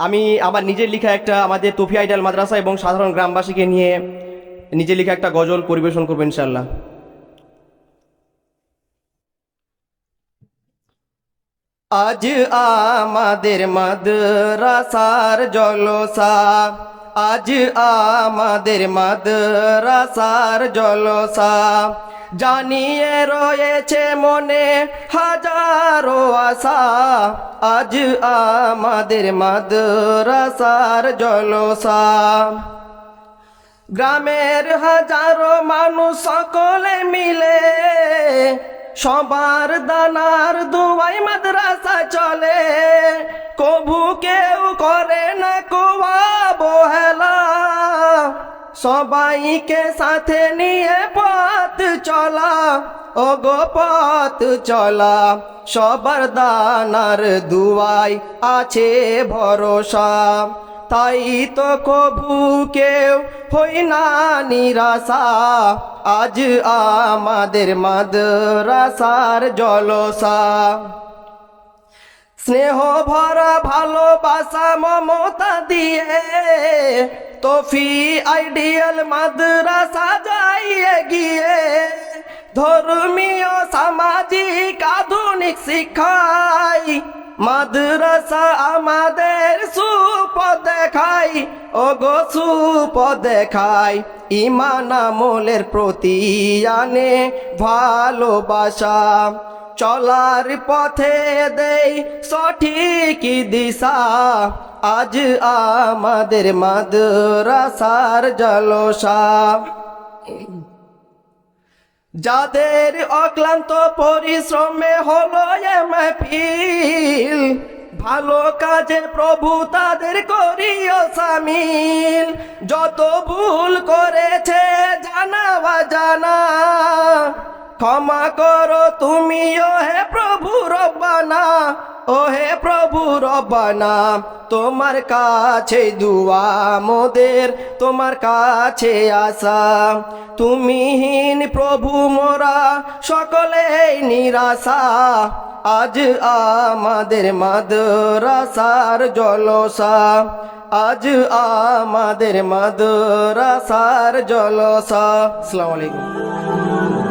আমি আমার নিজের লেখা একটা আমাদের তফি আইডাল মাদ্রাসা এবং সাধারণ গ্রামবাসীকে নিয়ে নিজের লেখা একটা গজল পরিবেশন করব ইনশাল্লাহ আজ আমাদের মাদ্রাসার জলসা আজ আমাদের মাদ্রাসার জলসা জানিয়ে রয়েছে মনে হাজারো আশা। আজ আমাদের মাদ্রাসার জলসা। গ্রামের হাজারো মানুষ সকলে মিলে সবার দানার দুয়াই মাদ্রাসা চলে। কভু সবাইকে সাথে নিয়ে পথ চলা ও গো পথ চলা। সবার দানার দুয়াই আছে ভরসা। তাই তো কভু কেউ হই না নিরাশা। আজ আমাদের মাদ্রাসার জলসা। স্নেহ ভরা ভালোবাসা মমতা দিয়ে তফি আইডিয়াল মাদ্রাসা যাইয়ে গিয়ে ধর্মীয়, সামাজিক, আধুনিক শিক্ষাই মাদ্রাসা আমাদের সুপ দেখাই। ও গো সুপ দেখাই, ইমান আমলের প্রতি আনে ভালোবাসা। চলার পথে দেই সঠিক দিশা। আজ আমাদের মাদ্রাসার জলসা। যাদের অক্লান্ত পরিশ্রমে হলো ভালো কাজে প্রভু তাদের করিও সামিল। যত ভুল করেছে জানা বা জানা ক্ষমা করো তুমিও হে প্রভু রব্বানা, ও হে প্রভু রব্বানা, তোমার কাছে দুয়া মোদের, তোমার কাছে আসা তুমিহীন প্রভু মোরা সকলেই নিরাশা, আজ আমাদের মাদ্রাসার জলসা, আজ আমাদের মাদ্রাসার জলসা। আসসালামু আলাইকুম।